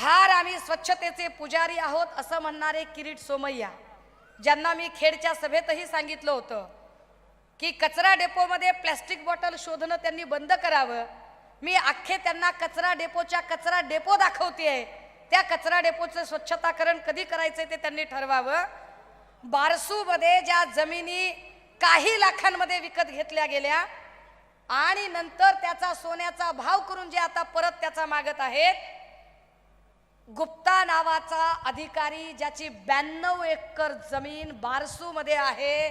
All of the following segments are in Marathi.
फार आम्ही स्वच्छतेचे पुजारी आहोत असं म्हणणारे किरीट सोमय्या ज्यांना मी खेडच्या सभेतही सांगितलं होतं की कचरा डेपोमध्ये प्लॅस्टिक बॉटल शोधणं त्यांनी बंद करावं. मी अख्खे त्यांना कचरा डेपोच्या कचरा डेपो दाखवते त्या कचरा डेपोचं स्वच्छताकरण कधी करायचं ते त्यांनी ठरवावं. बारसूमध्ये ज्या जमिनी काही लाखांमध्ये विकत घेतल्या गेल्या आणि नंतर त्याचा सोन्याचा भाव करून जे आता परत त्याचा मागत आहेत गुप्ता नावाचा अधिकारी ज्याची ब्याण्णव एकर जमीन बारसूमध्ये आहे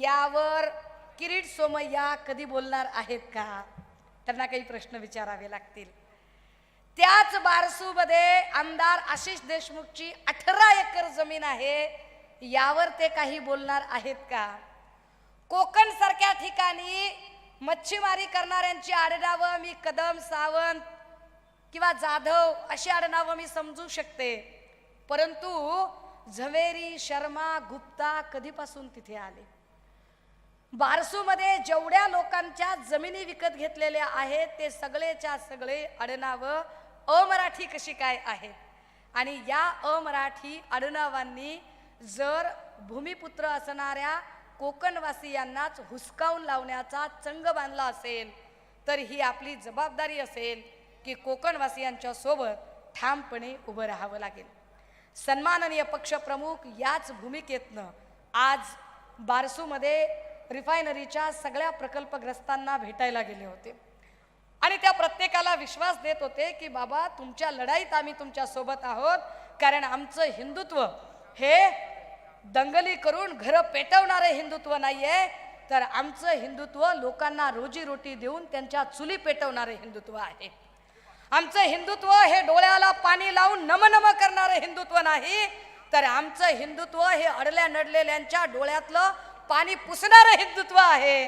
यावर किरीट सोमय्या कधी बोलणार आहेत का? त्यांना काही प्रश्न विचारावे लागतील. त्याच बारसूमध्ये आमदार आशिष देशमुखची अठरा एकर जमीन आहे यावर ते काही बोलणार आहेत का? कोकण सारख्या ठिकाणी मच्छीमारी करणाऱ्यांची आडनावं मी कदम सावंत किंवा जाधव अशी आडनावं मी समजू शकते. परंतु झवेरी शर्मा गुप्ता कधीपासून तिथे आले? बारसूमध्ये जेवढ्या लोकांच्या जमिनी विकत घेतलेल्या आहेत ते सगळेच्या सगळे आडनावं अमराठी कशी काय आहेत? आणि या अमराठी आडनावांनी जर भूमिपुत्र असणाऱ्या कोकणवासियांनाच हुसकावून लावण्याचा चंग बांधला असेल तर ही आपली जबाबदारी असेल. की कोकणवासियांच्या सोबत ठामपणे उभं राहावं लागेल. सन्माननीय पक्षप्रमुख याच भूमिकेतनं आज बारसूमध्ये रिफायनरीच्या सगळ्या प्रकल्पग्रस्तांना भेटायला गेले होते. आणि त्या प्रत्येकाला विश्वास देत होते की बाबा तुमच्या लढाईत आम्ही तुमच्यासोबत आहोत कारण आमचं हिंदुत्व हे दंगली करून घरं पेटवणारे हिंदुत्व नाही आहे तर आमचं हिंदुत्व लोकांना रोजीरोटी देऊन त्यांच्या चुली पेटवणारे हिंदुत्व आहे. आमचं हिंदुत्व हे डोळ्याला पाणी लावून नमनम करणारं हिंदुत्व नाही तर आमचं हिंदुत्व हे अडल्या नडलेल्यांच्या डोळ्यातलं पाणी पुसणारं हिंदुत्व आहे.